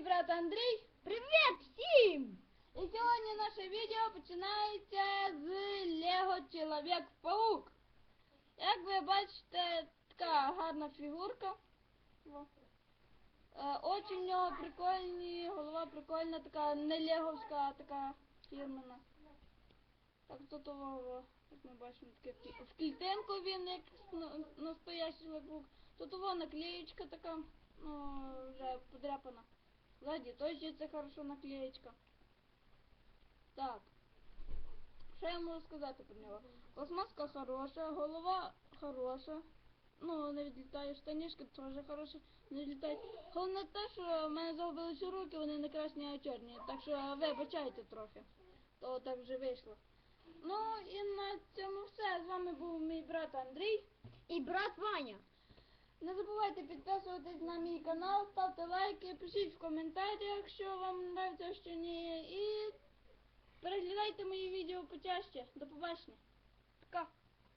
брат Андрій. Привіт всім! І сьогодні наше відео починається з Лего Чоловік-паук. Як ви бачите, така гарна фігурка. Е, Очі в нього прикольні, голова прикольна, така не леговська, а така фірмена. Так тут як ми бачимо, таке в клітинку він як на- настоящий лепук. Тут того наклеєчка така, ну, вже подряпана. Ззаді теж це хорошо наклеєчка. Так. Що я можу сказати про нього? Пластмаска хороша, голова хороша. Ну, не відлітає, штанішки теж хороші, не відлітають. Головне те, що в мене загубилися руки, вони не красні, а чорні. Так що вибачайте трохи. То так вже вийшло. Ну і на цьому все. З вами був мій брат Андрій. І брат Ваня. Не забувайте підписуватись на мій канал, ставте лайки, пишіть в коментарях, що вам подобається, що ні. І переглядайте мої відео почаще. До побачення. Пока.